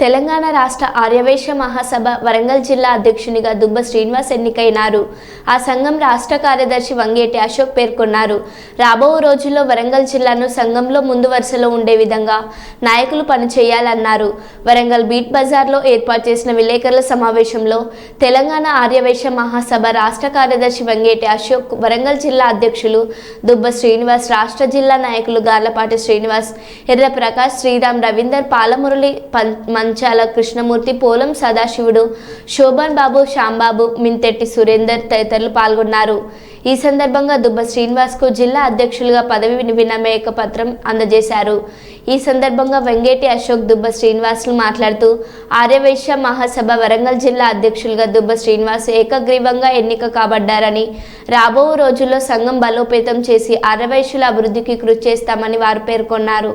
తెలంగాణ రాష్ట్ర ఆర్యవేశ మహాసభ వరంగల్ జిల్లా అధ్యక్షునిగా దుబ్బ శ్రీనివాస్ ఎన్నికైనారు. ఆ సంఘం రాష్ట్ర కార్యదర్శి వంగేటి అశోక్ పేర్కొన్నారు. రాబో రోజుల్లో వరంగల్ జిల్లాను సంఘంలో ముందు వరుసలో ఉండే విధంగా నాయకులు పనిచేయాలన్నారు. వరంగల్ బీట్ బజార్లో ఏర్పాటు చేసిన విలేకరుల సమావేశంలో తెలంగాణ ఆర్యవేశ మహాసభ రాష్ట్ర కార్యదర్శి వంగేటి అశోక్ వరంగల్ జిల్లా అధ్యక్షులు దుబ్బ శ్రీనివాస్ రాష్ట్ర జిల్లా నాయకులు గార్లపాటి శ్రీనివాస్ ఎర్ర ప్రకాష్ శ్రీరామ్ రవీందర్ పాలమురళి పం- మంచాల కృష్ణమూర్తి పోలం సదాశివుడు శోభన్ బాబు శ్యాంబాబు మింతెట్టి సురేందర్ తదితరులు పాల్గొన్నారు. ఈ సందర్భంగా దుబ్బ శ్రీనివాస్కు జిల్లా అధ్యక్షులుగా పదవి వినమేయక పత్రం అందజేశారు. ఈ సందర్భంగా వెంగేటి అశోక్ దుబ్బ శ్రీనివాసులు మాట్లాడుతూ ఆర్యవైశ్య మహాసభ వరంగల్ జిల్లా అధ్యక్షులుగా దుబ్బ శ్రీనివాస్ ఏకగ్రీవంగా ఎన్నిక కాబడ్డారని రాబో రోజుల్లో సంఘం బలోపేతం చేసి ఆర్యవైశ్యుల అభివృద్ధికి కృషి చేస్తామని వారు పేర్కొన్నారు.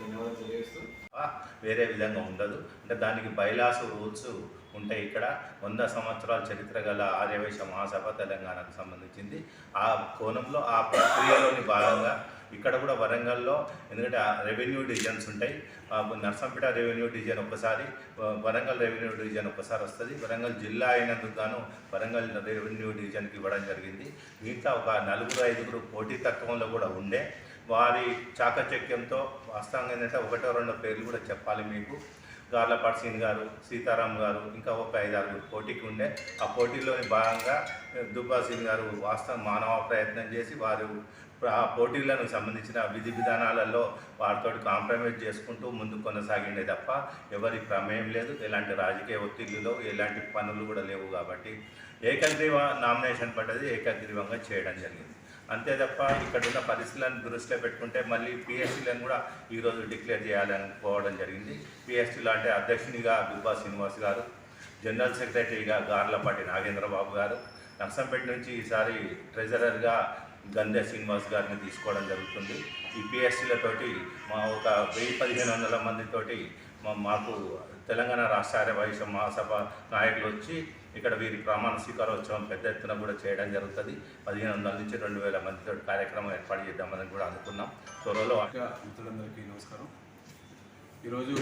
ధన్యవాదాలు తెలియజేస్తూ. వేరే విధంగా ఉండదు. అంటే దానికి బైలాస్ రూల్స్ ఉంటాయి ఇక్కడ. వంద సంవత్సరాల చరిత్ర గల ఆర్యవేశ మహాసభ తెలంగాణకు సంబంధించింది. ఆ కోణంలో ఆ ప్రక్రియలోని భాగంగా ఇక్కడ కూడా వరంగల్లో ఎందుకంటే రెవెన్యూ డివిజన్స్ ఉంటాయి. నర్సంపేట రెవెన్యూ డివిజన్ ఒకసారి వరంగల్ రెవెన్యూ డివిజన్ ఒకసారి వస్తుంది. వరంగల్ జిల్లా అయినందుకు గాను వరంగల్ రెవెన్యూ డివిజన్కి ఇవ్వడం జరిగింది. మిగతా ఒక నలుగురు ఐదుగురు పోటీ తత్వంలో కూడా ఉండే వారి చాకచక్యంతో వాస్తవంగా ఏంటంటే ఒకటో రెండో పేర్లు కూడా చెప్పాలి మీకు. గార్లపాటి సింగ్ గారు సీతారాం గారు ఇంకా ఒక ఐదారు పోటీకి ఉండే. ఆ పోటీలోని భాగంగా దుబ్బా సింగ్ గారు వాస్తవం మానవ ప్రయత్నం చేసి వారు ఆ పోటీలకు సంబంధించిన విధి విధానాలలో వారితో కాంప్రమైజ్ చేసుకుంటూ ముందు కొనసాగిండే తప్ప ఎవరి ప్రమేయం లేదు. ఎలాంటి రాజకీయ ఒత్తిళ్ళు ఎలాంటి పనులు కూడా లేవు కాబట్టి ఏకగ్రీవ నామినేషన్ పడ్డది ఏకగ్రీవంగా చేయడం జరిగింది. అంతే తప్ప ఇక్కడ ఉన్న పరిస్థితులను దృష్టిలో పెట్టుకుంటే మళ్ళీ పిఎస్సీలను కూడా ఈరోజు డిక్లేర్ చేయాలనుకోవడం జరిగింది. పిఎస్సీలో అంటే అధ్యక్షునిగా దుబ్బా శ్రీనివాస్ గారు జనరల్ సెక్రటరీగా గార్లపాటి నాగేంద్రబాబు గారు నర్సంపేట నుంచి ఈసారి ట్రెజరర్గా గంధే శ్రీనివాస్ గారిని తీసుకోవడం జరుగుతుంది. ఈ పిఎస్సీలతోటి మా ఒక వెయ్యి పదిహేను వందల మందితోటి మాకు తెలంగాణ రాష్ట్ర ఆర్యవైశ్య మహాసభ నాయకులు వచ్చి ఇక్కడ వీరి ప్రమాణ స్వీకారోత్సవం పెద్ద ఎత్తున కూడా చేయడం జరుగుతుంది. పదిహేను వందల నుంచి రెండు వేల మందితో కార్యక్రమం ఏర్పాటు చేద్దామని కూడా అనుకున్నాం. త్వరలో మిత్రులందరికీ నమస్కారం. ఈరోజు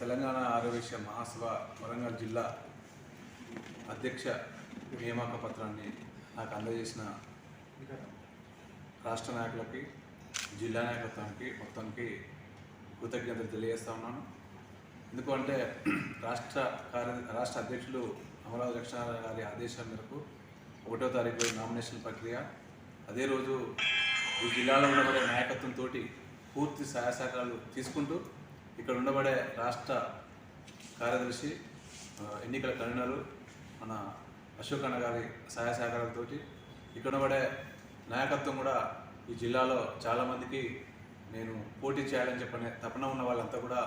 తెలంగాణ ఆర్యవైశ్య మహాసభ వరంగల్ జిల్లా అధ్యక్ష నియామక పత్రాన్ని నాకు అందజేసిన రాష్ట్ర నాయకులకి జిల్లా నాయకత్వానికి మొత్తానికి కృతజ్ఞతలు తెలియజేస్తా ఉన్నాను. ఎందుకంటే రాష్ట్ర కార్య రాష్ట్ర అధ్యక్షులు అమరావతి లక్ష్మణారాయణ గారి ఆదేశాల మేరకు ఒకటో తారీఖు నామినేషన్ ప్రక్రియ. అదే రోజు ఈ జిల్లాలో ఉండబడే నాయకత్వంతో పూర్తి సహాయ సహకారాలు తీసుకుంటూ ఇక్కడ ఉండబడే రాష్ట్ర కార్యదర్శి ఎన్నికల కన్వీనరు మన అశోక్ అన్న గారి సహాయ సహకారాలతో ఇక్కడ ఉండబడే నాయకత్వం కూడా ఈ జిల్లాలో చాలామందికి నేను పోటీ చేయాలని చెప్పనే తపన ఉన్న వాళ్ళంతా కూడా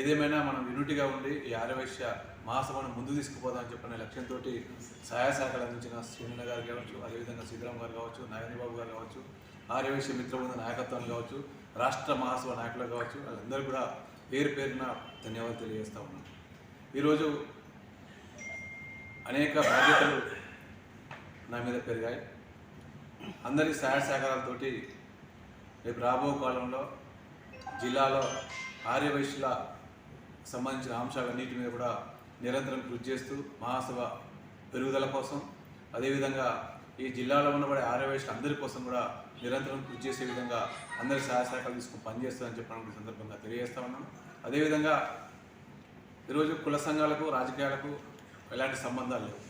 ఏదేమైనా మనం యూనిటీగా ఉండి ఈ ఆర్యవైశ్య మహాసభను ముందు తీసుకుపోదామని చెప్పనే లక్ష్యంతో సహాయ సహకారాలు అందించిన శ్రీనిల గారు కావచ్చు అదేవిధంగా సీతారాం గారు కావచ్చు నాగేంద్రబాబు గారు కావచ్చు ఆర్యవైశ్య మిత్రబృంద నాయకత్వాలు కావచ్చు రాష్ట్ర మహాసభ నాయకులు కావచ్చు వాళ్ళందరూ కూడా పేరు పేరున ధన్యవాదాలు తెలియజేస్తూ ఉన్నాను. ఈరోజు అనేక బాధ్యతలు నా మీద పెరిగాయి. అందరి సహాయ సహకారాలతోటి రేపు రాబో కాలంలో జిల్లాలో ఆర్యవైశ్యుల సంబంధించిన అంశాలన్నిటి మీద కూడా నిరంతరం కృషి చేస్తూ మహాసభ పెరుగుదల కోసం అదేవిధంగా ఈ జిల్లాలో ఉన్నబడే ఆర్యవైశ్యులు అందరి కోసం కూడా నిరంతరం కృషి చేసే విధంగా అందరి సహాయ సహకారాలు తీసుకుని పనిచేస్తుందని చెప్పడం సందర్భంగా తెలియజేస్తా ఉన్నాను. అదేవిధంగా ఈరోజు కుల సంఘాలకు రాజకీయాలకు ఎలాంటి సంబంధాలు లేవు.